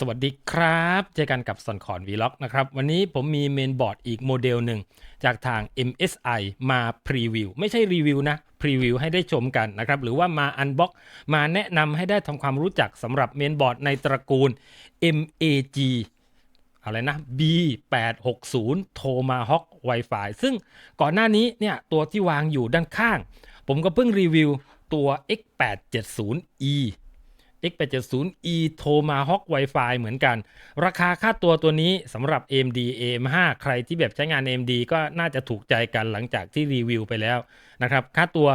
สวัสดีครับ เจอกันกับสอนขอนวีล็อกนะครับ วันนี้ผมมีเมนบอร์ดอีกโมเดลหนึ่ง จากทาง MSI มาพรีวิว ไม่ใช่รีวิวนะ พรีวิวให้ได้ชมกันนะครับ หรือว่ามาอันบ็อกมาแนะนำให้ได้ทำความรู้จักสำหรับเมนบอร์ดในตระกูล MAG อะไรนะ B860 Tomahawk Wi-Fi ซึ่งก่อนหน้านี้เนี่ยตัวที่วางอยู่ด้านข้าง ผมก็เพิ่งรีวิวตัว X870E X870E Tomahawk Wi-Fi เหมือนกัน ราคาค่าตัวตัวนี้สำหรับ AMD AM5 ใครที่แบบใช้งาน AMD ก็น่าจะถูกใจกันหลังจากที่รีวิวไปแล้วนะครับ ค่าตัว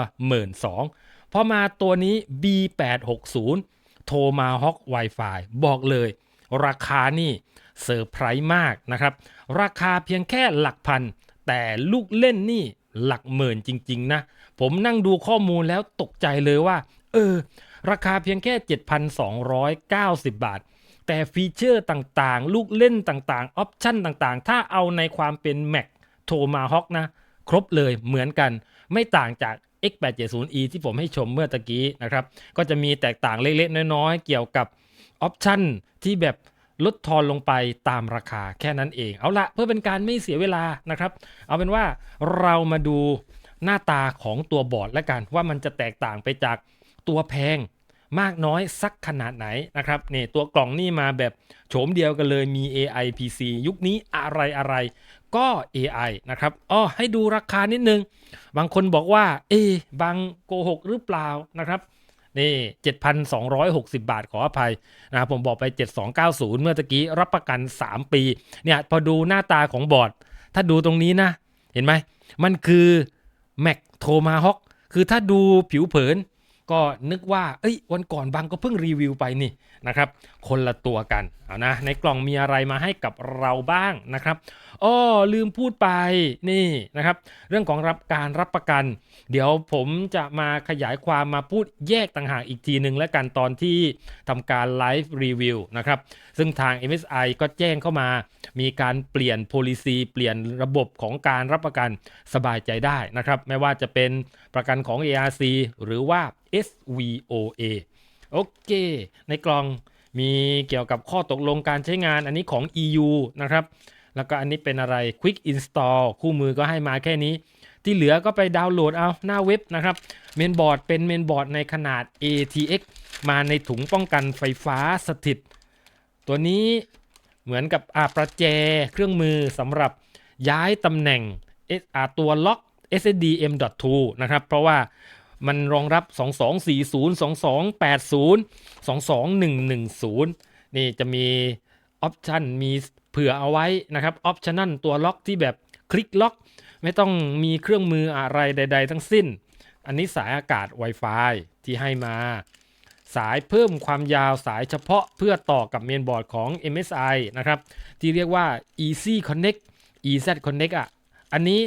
12,000พอมาตัวนี้ B860 Tomahawk Wi-Fi บอกเลย ราคานี่เซอร์ไพรส์มากนะครับ ราคาเพียงแค่หลักพัน แต่ลูกเล่นนี่หลักหมื่นจริง ๆ นะ ผมนั่งดูข้อมูลแล้วตกใจเลยว่า เออ ราคาเพียงแค่ 7,290 บาท แต่ฟีเจอร์ต่างๆ ลูกเล่นต่างๆ ออปชั่นต่างๆ ถ้าเอาในความเป็น Mac Tomahawk นะ ครบเลยเหมือนกัน ไม่ต่างจาก X870E ที่ผมให้ชมเมื่อตะกี้นะครับ ก็จะมีแตกต่างเล็กๆ น้อยๆ เกี่ยวกับออปชั่นที่แบบลดทอนลงไปตามราคาแค่นั้นเอง เอาละเพื่อเป็นการไม่เสียเวลานะครับ เอาเป็นว่าเรามาดูหน้าตาของตัวบอร์ดแล้วกันว่ามันจะแตกต่างไปจาก ตัวแพงมากน้อยสักขนาดไหนนะครับนี่ตัวกล่องนี่มาแบบโฉมเดียวกันเลยมี AI PC ยุคนี้อะไรอะไรก็ AI นะครับอ้อให้ดูราคานิดนึง บางคนบอกว่า เอ๊บางโกหกหรือเปล่านะครับนี่ 7,260 บาทขออภัยนะครับผมบอกไป 7290 เมื่อตะกี้รับประกัน 3 ปีเนี่ยพอดูหน้าตาของบอร์ด ถ้าดูตรงนี้นะ เห็นไหม มันคือ Mac Tomahawk คือถ้าดูผิวเผิน ก็นึกว่า เอ้ย วันก่อนบางก็เพิ่งรีวิวไปนี่ นะครับ คนละตัวกันเอานะในกล่องมีอะไรมาให้กับเราบ้างนะครับอ้อลืมพูดไปนี่นะครับ เรื่องของรับการรับประกัน เดี๋ยวผมจะมาขยายความมาพูดแยกต่างหากอีกทีหนึ่งและกันตอนที่ทำการไลฟ์รีวิวนะครับ ซึ่งทาง MSI ก็แจ้งเข้ามา มีการเปลี่ยน policy เปลี่ยนระบบของการรับประกันสบายใจได้นะครับ ไม่ว่าจะเป็นประกันของ ARC หรือว่า SVOA โอเค ในกล่องมีเกี่ยวกับข้อตกลงการใช้งานอันนี้ของ EU นะครับ แล้วก็อันนี้เป็นอะไร Quick Install คู่มือก็ให้มาแค่นี้ ที่เหลือก็ไปดาวน์โหลดเอาหน้าเว็บนะครับ เมนบอร์ดเป็นเมนบอร์ดในขนาด ATX มาในถุงป้องกันไฟฟ้าสถิต ตัวนี้เหมือนกับอาประแจเครื่องมือสำหรับย้ายตำแหน่ง SR ตัวล็อก SSD M.2 นะครับ เพราะว่า มันรองรับ 2240 2280 22110 นี่จะมีออปชันมีเผื่อเอาไว้นะครับออปชันนั่นตัวล็อกที่แบบคลิกล็อก ไม่ต้องมีเครื่องมืออะไรใด ๆ ทั้งสิ้น อันนี้สายอากาศ Wi-Fi ที่ให้มา สายเพิ่มความยาวสายเฉพาะเพื่อต่อกับเมนบอร์ดของ MSI นะครับ ที่เรียกว่า Easy Connect EZ Connect อะ อันนี้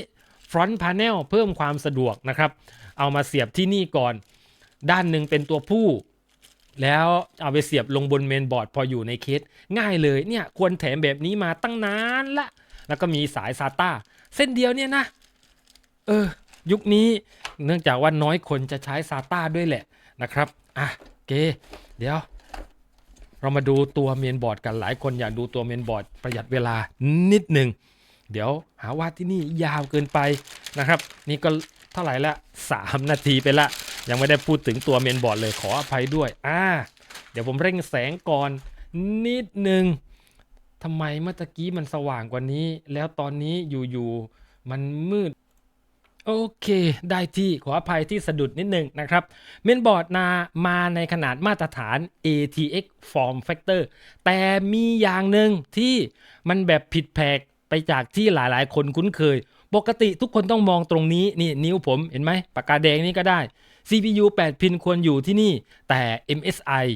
Front Panel เพิ่มความสะดวกนะครับ เอามาเสียบที่นี่ก่อน ด้านหนึ่งเป็นตัวผู้แล้วเอาไปเสียบลงบนเมนบอร์ดพออยู่ในเคสง่ายเลยเนี่ยควรแถมแบบนี้มาตั้งนานละ แล้วก็มีสาย SATA เส้นเดียวเนี่ยนะ เออ ยุคนี้เนื่องจากว่าน้อยคนจะใช้ SATA ด้วยแหละนะครับ อะเคเดี๋ยว เรามาดูตัวเมนบอร์ดกันหลายคนอยากดูตัวเมนบอร์ดประหยัดเวลานิดหนึ่ง เดี๋ยวหาว่าที่นี่ยาวเกินไปนะครับ นี่ก็ เท่าไหร่ละ 3 นาทีไปละ ยังไม่ได้พูดถึงตัวเมนบอร์ดเลยขออภัยด้วย อ่า เดี๋ยวผมเร่งแสงก่อนนิดหนึ่งทำไมเมื่อกี้มันสว่างกว่านี้ แล้วตอนนี้อยู่ๆมันมืด โอเค ได้ที่ขออภัยที่สะดุดนิดนึงนะครับ เมนบอร์ดนามาในขนาดมาตรฐาน ATX Form Factor แต่มีอย่างหนึ่งที่มันแบบผิดแผกไปจากที่หลายๆ คนคุ้นเคย ปกติทุกคนต้องมองตรงนี้นี่นิ้วผมเห็นไหมปากกาแดงนี่ก็ได้ CPU 8 พินควรอยู่ที่นี่ แต่ MSI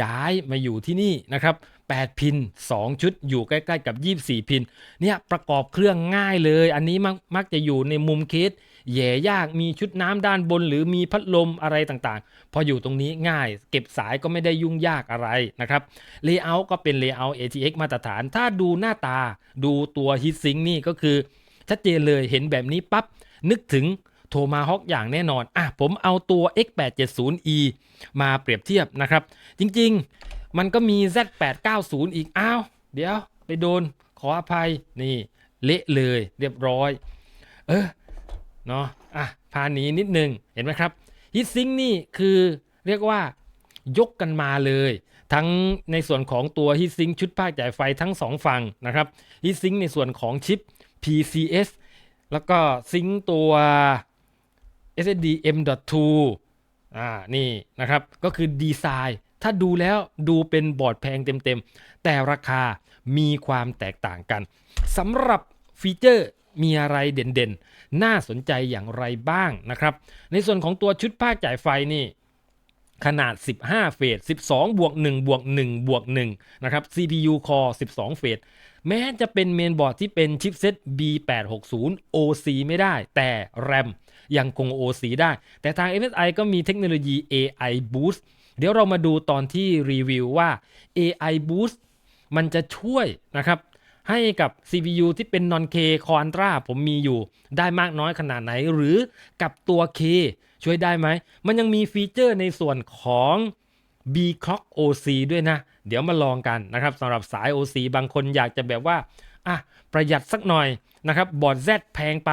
ย้ายมาอยู่ที่นี่นะครับ 8 พิน 2 ชุดอยู่ใกล้ๆกับ 24 พิน เนี่ยประกอบเครื่องง่ายเลย อันนี้มักมักจะอยู่ในมุมเคสแย่ยากมีชุดน้ำด้านบน หรือมีพัดลมอะไรต่างๆ พออยู่ตรงนี้ง่าย เก็บสายก็ไม่ได้ยุ่งยากอะไรนะครับ Layout ก็เป็น Layout ATX มาตรฐาน ถ้าดูหน้าตาดูตัว Heatsink นี่ก็คือ ชัดเจนเลยเห็นแบบนี้ปั๊บนึกถึงโทมาฮอกอย่างแน่นอนอะผมเอาตัว X870E มาเปรียบเทียบนะครับ จริงๆมันก็มี Z890 อีกอ้าวเดี๋ยวไปโดนขออภัยนี่เละเลยเรียบร้อย เออเนาะอะพาหนีนิดนึงเห็นไหมครับฮิตซิงนี่คือเรียกว่ายกกันมาเลย ทั้งในส่วนของตัวฮิตซิงชุดภาคจ่ายไฟทั้งสองฝั่งนะครับฮิตซิงในส่วนของชิป PCS แล้วก็ซิงตัว SSD M.2 อ่านี่นะครับ ก็คือดีไซน์ถ้าดูแล้วดูเป็นบอร์ดแพงเต็มๆ แต่ราคามีความแตกต่างกันสำหรับฟีเจอร์มีอะไรเด่นๆ น่าสนใจอย่างไรบ้างนะครับ ในส่วนของตัวชุดภาคจ่ายไฟนี่ ขนาด 15 เฟส 12 บวก 1 บวก 1 บวก 1 นะครับ CPU Core 12 เฟส แม้จะเป็นเมนบอร์ดที่เป็นชิปเซ็ต B860 OC ไม่ได้ แต่ RAM ยังคง OC ได้ แต่ทาง MSI ก็มีเทคโนโลยี AI Boost เดี๋ยวเรามาดูตอนที่รีวิวว่า AI Boost มันจะช่วยนะครับให้กับ CPU ที่เป็น non K Quadra ผมมีอยู่ ได้มากน้อยขนาดไหน หรือกับตัว K ช่วยได้ไหม มันยังมีฟีเจอร์ในส่วนของ B Clock OC ด้วยนะ เดี๋ยวมาลองกันนะครับสำหรับสาย OC บางคนอยากจะแบบว่าอะประหยัดสักหน่อยนะครับบอร์ด Z แพงไป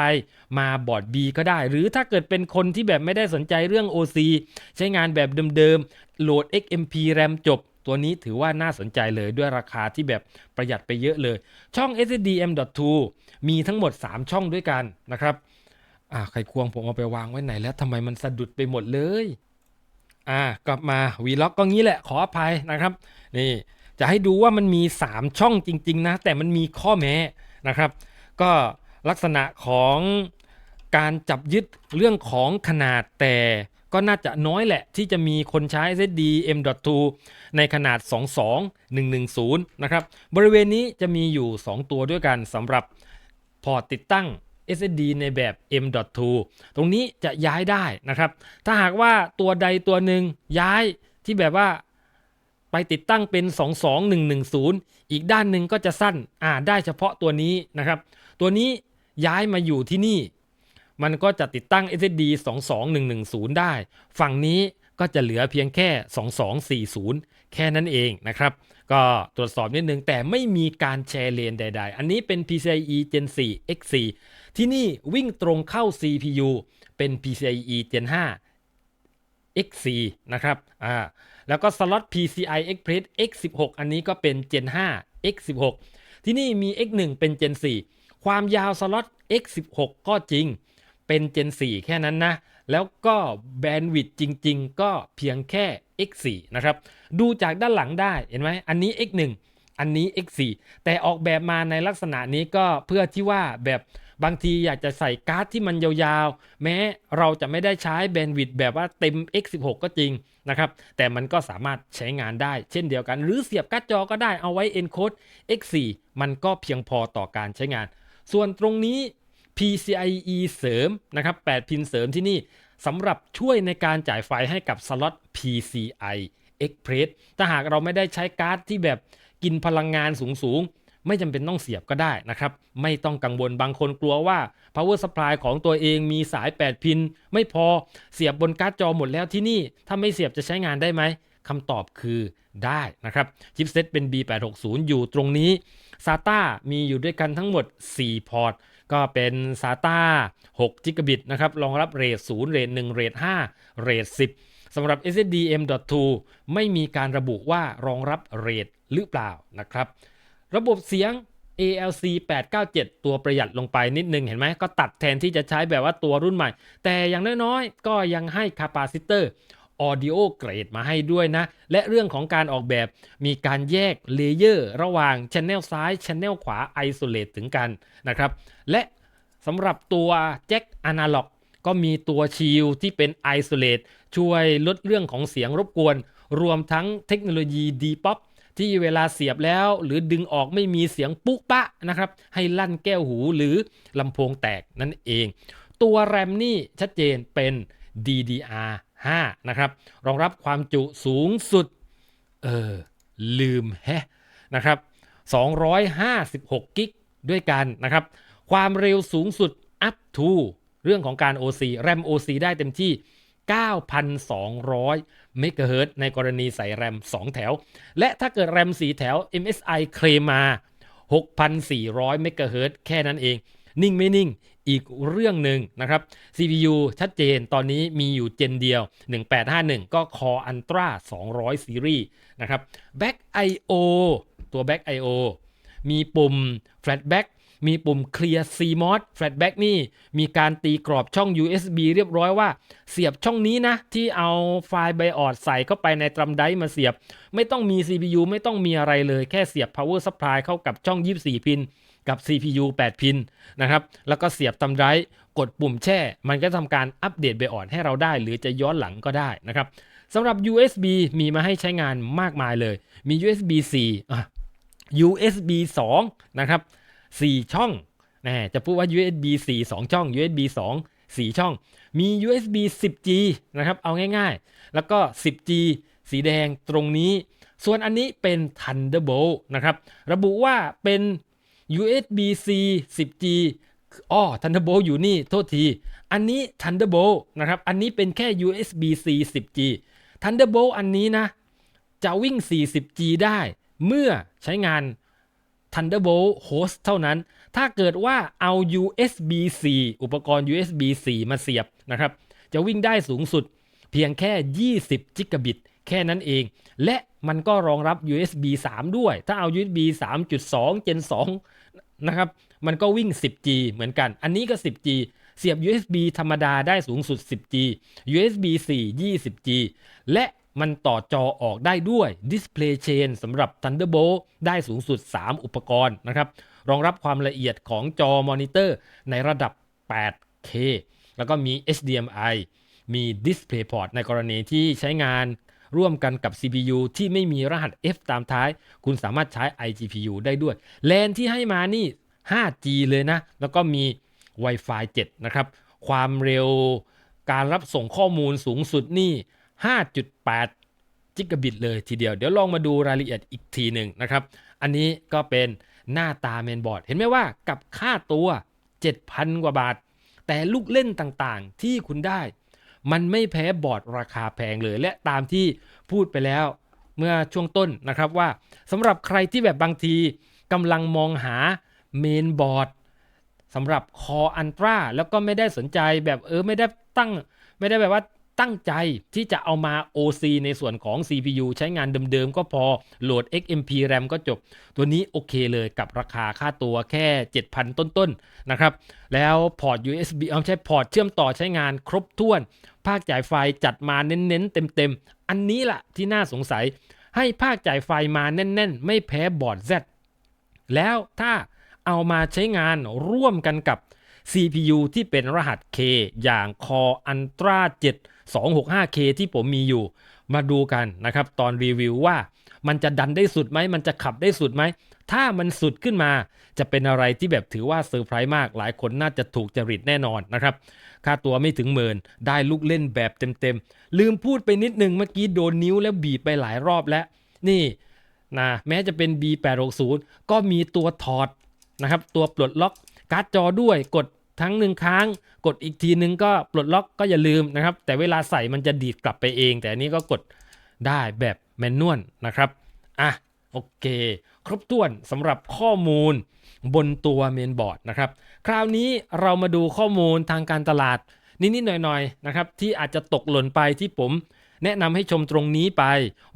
มาบอร์ด B ก็ได้ หรือถ้าเกิดเป็นคนที่แบบไม่ได้สนใจเรื่อง OC ใช้งานแบบเดิมๆ โหลด XMP RAM จบ ตัวนี้ถือว่าน่าสนใจเลยด้วยราคาที่แบบประหยัดไปเยอะเลย ช่อง SSD M.2 มีทั้งหมด 3 ช่องด้วยกันนะครับอ่าใครควงผมเอาไปวางไว้ไหนแล้วทำไมมันสะดุดไปหมดเลยอ่ากลับมาวีล็อกก็งี้แหละขออภัยนะครับ นี่จะให้ดูว่ามันมี 3 ช่องจริง ๆ นะ แต่มันมีข้อแม้นะครับ ก็ลักษณะของการจับยึดเรื่องของขนาดแต่ก็น่าจะน้อยแหละที่จะมีคนใช้ SSD M.2 ในขนาด 22110 นะครับ บริเวณนี้จะมีอยู่ 2 ตัวด้วยกันสำหรับพอร์ตติดตั้ง SSD ในแบบ M.2 ตรงนี้จะย้ายได้นะครับ ถ้าหากว่าตัวใดตัวหนึ่งย้ายที่แบบว่า ไปติดตั้งเป็น 22110 อีกด้านหนึ่งก็จะสั้นอ่าได้เฉพาะตัวนี้นะครับ ตัวนี้ย้ายมาอยู่ที่นี่ มันก็จะติดตั้ง SSD 22110 ได้ ฝั่งนี้ก็จะเหลือเพียงแค่ 2240 แค่นั้นเองนะครับ ก็ตรวจสอบนิดนึงแต่ไม่มีการแชร์เลนใด ๆ อันนี้เป็น PCIe Gen 4 X4 ที่นี่วิ่งตรงเข้า CPU เป็น PCIe Gen 5 X4 นะครับ อ่า แล้วก็สล็อต PCI Express X16 อันนี้ก็เป็น Gen 5 X16 ที่นี่มี X1 เป็น Gen 4 ความยาวสล็อต X16 ก็จริง เป็น Gen 4 แค่นั้นนะ แล้วก็แบนด์วิดต์จริง ๆ ก็เพียงแค่ X4 นะครับ ดูจากด้านหลังได้ เห็นไหม อันนี้ X1 อันนี้ X4 แต่ออกแบบมาในลักษณะนี้ก็เพื่อที่ว่าแบบบางทีอยากจะใส่การ์ดที่มันยาวๆ แม้เราจะไม่ได้ใช้แบนด์วิดต์แบบว่าเต็ม X16 ก็จริง นะครับ แต่มันก็สามารถใช้งานได้เช่นเดียวกัน หรือเสียบการ์ดจอก็ได้เอาไว้ encode X4 มันก็เพียงพอต่อการใช้งาน ส่วนตรงนี้ PCIe เสริมนะครับ 8 พินเสริมที่นี่สำหรับช่วยในการจ่ายไฟให้กับสล็อต PCI Express ถ้าหากเราไม่ได้ใช้การ์ดที่แบบกินพลังงานสูงๆ ไม่จำเป็นต้องเสียบก็ได้นะครับ ไม่ต้องกังวลบางคนกลัวว่า power supply ของตัวเองมีสาย 8 พิน ไม่พอเสียบบนการ์ดจอหมดแล้วที่นี่ ถ้าไม่เสียบจะใช้งานได้ไหมคำตอบคือได้นะครับชิปเซตเป็น B860 อยู่ตรงนี้ SATA มีอยู่ด้วยกันทั้งหมด 4 พอร์ต ก็เป็น SATA 6 g b นะครับรองรับเรท0เรท1เรท5เรท10สำหรับ SSD M.2 ไม่มีการระบุว่ารองรับเรทหรือเปล่านะครับ ระบบเสียง ALC 897 ตัวประหยัดลงไปนิดนึงเห็นไหมก็ตัดแทนที่จะใช้แบบว่าตัวรุ่นใหม่ แต่อย่างน้อยๆ ก็ยังให้คาปาซิเตอร์ Audio Grade มาให้ด้วยนะ และเรื่องของการออกแบบมีการแยกเลเยอร์ระหว่าง Channel ซ้าย Channel ขวา Isolate ถึงกันนะครับ และสำหรับตัวแจ็คอนาล็อกก็มีตัวชิลที่เป็น Isolate ช่วยลดเรื่องของเสียงรบกวน รวมทั้งเทคโนโลยี D-POP ที่เวลาเสียบแล้ว หรือดึงออกไม่มีเสียงปุ๊ปะนะครับ ให้ลั่นแก้วหูหรือลำโพงแตกนั่นเอง ตัวแรมนี่ชัดเจนเป็น DDR 5นะครับ รองรับความจุสูงสุด เออ ลืมแฮะนะครับ 256 กิกด้วยกันนะครับ ความเร็วสูงสุด up to เรื่องของการ OC แรม OC ได้เต็มที่ 9,200 เมกะเฮิรตในกรณีใส่แรม 2 แถว และถ้าเกิดแรม 4 แถว MSI เคลมมา 6,400 เมกะเฮิรตแค่นั้นเอง นิ่งไม่นิ่งอีกเรื่องหนึ่งนะครับ CPU ชัดเจนตอนนี้มีอยู่เจนเดียว 1851 ก็ Core Ultra 200ซีรีส์นะครับ Back IO ตัว Back IO มีปุ่ม Flatback มีปุ่ม Clear CMOS Flatback นี่ มีการตีกรอบช่อง USB เรียบร้อยว่า เสียบช่องนี้นะ ที่เอาไฟล์ไบออดใส่เข้าไปในตรัมไดมาเสียบ ไม่ต้องมี CPU ไม่ต้องมีอะไรเลยแค่เสียบ power supply เข้ากับช่อง 24 พินกับ CPU 8 พินนะครับ แล้วก็เสียบตำไรกดปุ่มแช่ มันก็ทำการอัปเดตไบออดให้เราได้ หรือจะย้อนหลังก็ได้นะครับสำหรับ USB มีมาให้ใช้งานมากมายเลย มี USB 4 USB 2 นะครับ 4 ช่องแน่จะพูดว่า USB 4 2 ช่อง USB 2 4 ช่อง มี USB 10G นะครับ เอาง่ายๆ แล้วก็ 10G สีแดงตรงนี้ ส่วนอันนี้เป็น Thunderbolt นะครับ ระบุว่าเป็น USB-C 10G อ้อ Thunderbolt อยู่นี่ โทษที อันนี้ Thunderbolt นะครับ อันนี้เป็นแค่ USB-C 10G Thunderbolt อันนี้นะ จะวิ่ง 40G ได้ เมื่อใช้งาน Thunderbolt Host เท่านั้น ถ้าเกิดว่าเอา USB-C อุปกรณ์ USB-C มาเสียบนะครับ จะวิ่งได้สูงสุดเพียงแค่ 20จิกะบิต แค่นั้นเอง และมันก็รองรับ USB 3 ด้วย ถ้าเอา USB 3.2 Gen 2 นะครับ มันก็วิ่ง 10G เหมือนกัน อันนี้ก็ 10G เสียบ USB ธรรมดาได้สูงสุด 10G USB 4 20G และ มันต่อจอออกได้ด้วย Display Chain สำหรับ Thunderbolt ได้สูงสุด 3 อุปกรณ์นะครับ รองรับความละเอียดของจอมอนิเตอร์ในระดับ 8K แล้วก็มี HDMI มี DisplayPort ในกรณีที่ใช้งานร่วมกันกับ CPU ที่ไม่มีรหัส F ตามท้าย คุณสามารถใช้ iGPU ได้ด้วย แลนที่ให้มานี่ 5G เลยนะ แล้วก็มี Wi-Fi 7 นะครับ ความเร็วการรับส่งข้อมูลสูงสุดนี่ 5.8 จิกะบิตเลยทีเดียว เดี๋ยวลองมาดูรายละเอียดอีกทีหนึ่งนะครับ อันนี้ก็เป็นหน้าตาเมนบอร์ด เห็นไหมว่ากับค่าตัว 7,000 กว่าบาท แต่ลูกเล่นต่างๆ ที่คุณได้ มันไม่แพ้บอร์ดราคาแพงเลย และตามที่พูดไปแล้วเมื่อช่วงต้นนะครับว่าสำหรับใครที่แบบบางทีกำลังมองหาเมนบอร์ดสำหรับ Core Ultra แล้วก็ไม่ได้สนใจแบบเออไม่ได้ตั้ง ไม่ได้แบบว่า ตั้งใจที่จะเอามา OC ในส่วนของ CPU ใช้งานเดิมๆ ก็พอโหลด XMP RAM ก็จบ ตัวนี้โอเคเลยกับราคาค่าตัวแค่ 7,000 ต้นๆนะครับ แล้วพอร์ต USB เอาใช้พอร์ตเชื่อมต่อใช้งานครบถ้วน ภาคจ่ายไฟจัดมาเน้นๆ เต็มๆ อันนี้ล่ะที่น่าสงสัย ให้ภาคจ่ายไฟมาแน่นๆ ไม่แพ้บอร์ด Z แล้วถ้าเอามาใช้งานร่วมกันกับ CPU ที่เป็นรหัส K อย่าง Core Ultra 7 265K ที่ผมมีอยู่ มาดูกันนะครับ ตอนรีวิวว่ามันจะดันได้สุดไหม มันจะขับได้สุดไหม ถ้ามันสุดขึ้นมา จะเป็นอะไรที่แบบถือว่าเซอร์ไพรส์มาก หลายคนน่าจะถูกจริตแน่นอนนะครับ ค่าตัวไม่ถึงหมื่น ได้ลูกเล่นแบบเต็มๆ ลืมพูดไปนิดนึงเมื่อกี้โดนนิ้วแล้วบีบไปหลายรอบแล้ว นี่นะแม้จะเป็น B860 ก็มีตัวถอดนะครับ ตัวปลดล็อก การ์ดจอด้วยกดทั้งหนึ่งครั้ง กดอีกทีนึงก็ปลดล็อกก็อย่าลืมนะครับ แต่เวลาใส่มันจะดีดกลับไปเอง แต่อันนี้ก็กดได้แบบแมนนวลนะครับอะโอเค ครบถ้วนสำหรับข้อมูลบนตัวเมนบอร์ดนะครับ คราวนี้เรามาดูข้อมูลทางการตลาดนิดๆหน่อยๆนะครับ ที่อาจจะตกหล่นไปที่ผมแนะนำให้ชมตรงนี้ไป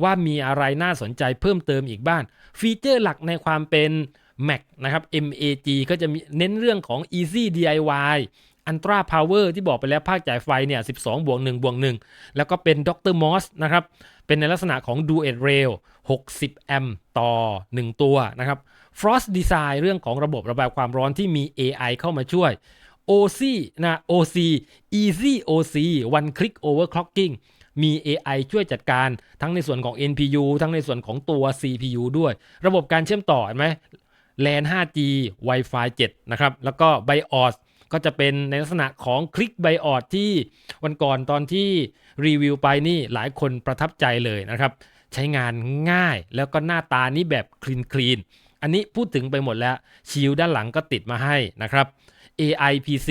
ว่ามีอะไรน่าสนใจเพิ่มเติมอีกบ้างฟีเจอร์หลักในความเป็น Mac นะครับ MAG ก็จะมีเน้นเรื่องของ Easy DIY Ultra Power ที่บอกไปแล้วภาคจ่ายไฟเนี่ย 12 บวก 1 บวก 1 แล้วก็เป็น Dr. Moss นะครับ เป็นในลักษณะของ Duet Rail 60 แอมป์ต่อ 1 ตัวนะครับ Frost Design เรื่องของระบบระบายความร้อนที่มี AI เข้ามาช่วย OC นะ OC Easy OC One Click Overclocking มี AI ช่วยจัดการทั้งในส่วนของ NPU ทั้งในส่วนของตัว CPU ด้วย ระบบการเชื่อมต่อเห็นไหม LAN 5G Wi-Fi 7 นะครับ แล้วก็ BIOS ก็จะเป็นในลักษณะของคลิก BIOS ที่วันก่อนตอนที่รีวิวไปนี่หลายคนประทับใจเลยนะครับ ใช้งานง่ายแล้วก็หน้าตานี่แบบคลีนคลีนอันนี้พูดถึงไปหมดแล้วชิลด้านหลังก็ติดมาให้นะครับ AI PC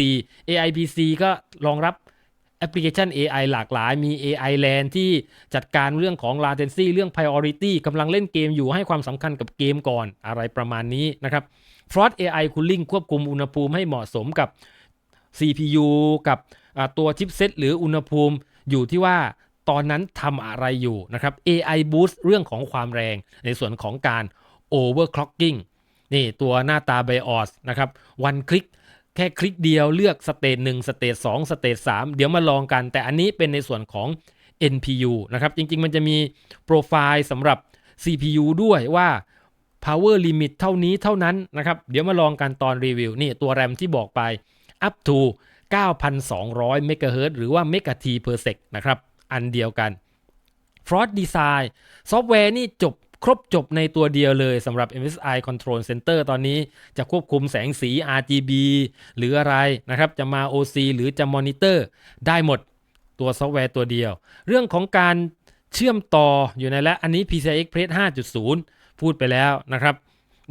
AI PC ก็รองรับ แอปพลิเคชัน AI หลากหลาย มี AI Land ที่จัดการเรื่องของ latency เรื่อง priority กำลังเล่นเกมอยู่ให้ความสำคัญกับเกมก่อนอะไรประมาณนี้นะครับ Frost AI Cooling ควบคุมอุณหภูมิให้เหมาะสมกับ CPU กับตัวชิปเซตหรืออุณหภูมิอยู่ที่ว่าตอนนั้นทำอะไรอยู่นะครับ AI Boost เรื่องของความแรง ในส่วนของการ overclocking นี่ตัวหน้าตา BIOS นะครับ one click แค่คลิกเดียวเลือกสเตจ1สเตจ2สเตจ3เดี๋ยวมาลองกัน แต่อันนี้เป็นในส่วนของ NPU นะครับ จริง ๆ มันจะมีโปรไฟล์สำหรับ CPU ด้วยว่า power limit เท่านี้เท่านั้นนะครับ เดี๋ยวมาลองกันตอนรีวิว นี่ตัวแรมที่บอกไป up to 9,200 MHz หรือว่า m e g a t per sec นะครับ อันเดียวกัน Frost Design ซอฟต์แวร์นี่จบ ครบจบในตัวเดียวเลยสำหรับ MSI Control Center ตอนนี้จะควบคุมแสงสี RGB หรืออะไรนะครับ จะมา OC หรือจะมอนิเตอร์ได้หมดตัวซอฟต์แวร์ตัวเดียว เรื่องของการเชื่อมต่ออยู่ในและอันนี้ PCI Express 5.0 พูดไปแล้วนะครับ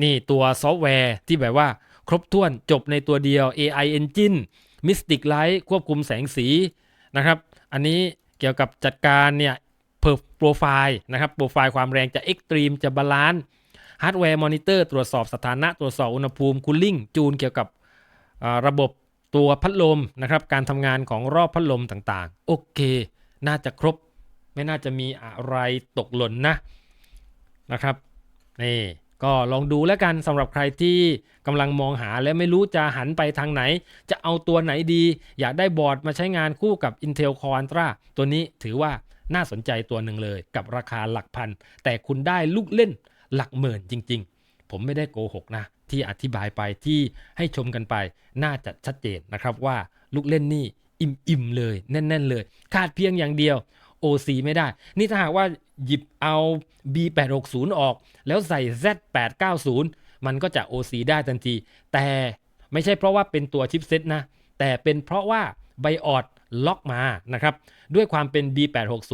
นี่ตัวซอฟต์แวร์ที่แบบว่าครบถ้วนจบในตัวเดียว AI Engine Mystic Light ควบคุมแสงสีนะครับ อันนี้เกี่ยวกับจัดการเนี่ย โปรไฟล์นะครับโปรไฟล์ความแรงจะ Extreme จะบาลานซ์ฮาร์ดแวร์มอนิเตอร์ตรวจสอบสถานะ ตรวจสอบอุณหภูมิคูลิ่งจูนเกี่ยวกับระบบตัวพัดลมนะครับการทำงานของรอบพัดลมต่างๆ โอเค น่าจะครบ ไม่น่าจะมีอะไรตกหล่นนะนะครับนี่ก็ลองดูแล้วกันสำหรับใครที่กำลังมองหาและไม่รู้จะหันไปทางไหน จะเอาตัวไหนดี อยากได้บอร์ดมาใช้งานคู่กับ Intel Core Ultra ตัวนี้ถือว่า น่าสนใจตัวหนึ่งเลย กับราคาหลักพัน แต่คุณได้ลูกเล่นหลักหมื่นจริง ๆ ผมไม่ได้โกหกนะ ที่อธิบายไปที่ให้ชมกันไป น่าจะชัดเจนนะครับว่าลูกเล่นนี่อิ่มๆเลยแน่น ๆ เลย ขาดเพียงอย่างเดียว OC ไม่ได้ นี่ถ้าหากว่าหยิบเอา B860 ออก แล้วใส่ Z890 มันก็จะ OC ได้ทันที แต่ไม่ใช่เพราะว่าเป็นตัวชิปเซตนะ แต่เป็นเพราะว่าไบออด ล็อกมานะครับด้วยความเป็น B860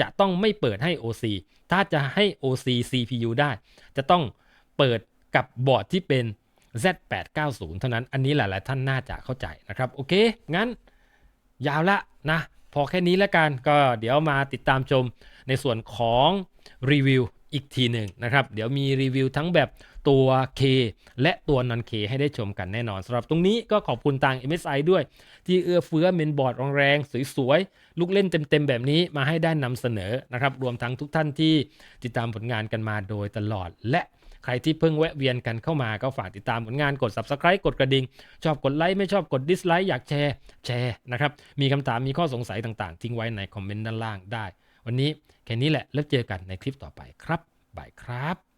จะต้องไม่เปิดให้ OC ถ้าจะให้ OC CPU ได้ จะต้องเปิดกับบอร์ดที่เป็น Z890 เท่านั้น อันนี้หลาย ๆ ท่านน่าจะเข้าใจนะครับ โอเค งั้นยาวละนะ พอแค่นี้แล้วกัน ก็เดี๋ยวมาติดตามชมในส่วนของรีวิวอีกทีหนึ่งนะครับ เดี๋ยวมีรีวิวทั้งแบบ ตัว K และตัวนอน K ให้ได้ชมกันแน่นอนสำหรับตรงนี้ก็ขอบคุณทาง MSI ด้วย ที่เอื้อเฟื้อเมนบอร์ดแรงๆสวยๆ ลูกเล่นเต็มๆ แบบนี้มาให้ได้นำเสนอนะครับ รวมทั้งทุกท่านที่ติดตามผลงานกันมาโดยตลอดและใครที่เพิ่งแวะเวียนกันเข้ามาก็ฝากติดตามผลงานกด Subscribe กดกระดิ่ง ชอบกดไลค์ไม่ชอบกดดิสไลค์อยากแชร์ แชร์นะครับ มีคำถามมีข้อสงสัยต่างๆ ทิ้งไว้ในคอมเมนต์ด้านล่างได้ วันนี้แค่นี้แหละแล้วเจอกันในคลิปต่อไปครับบายครับ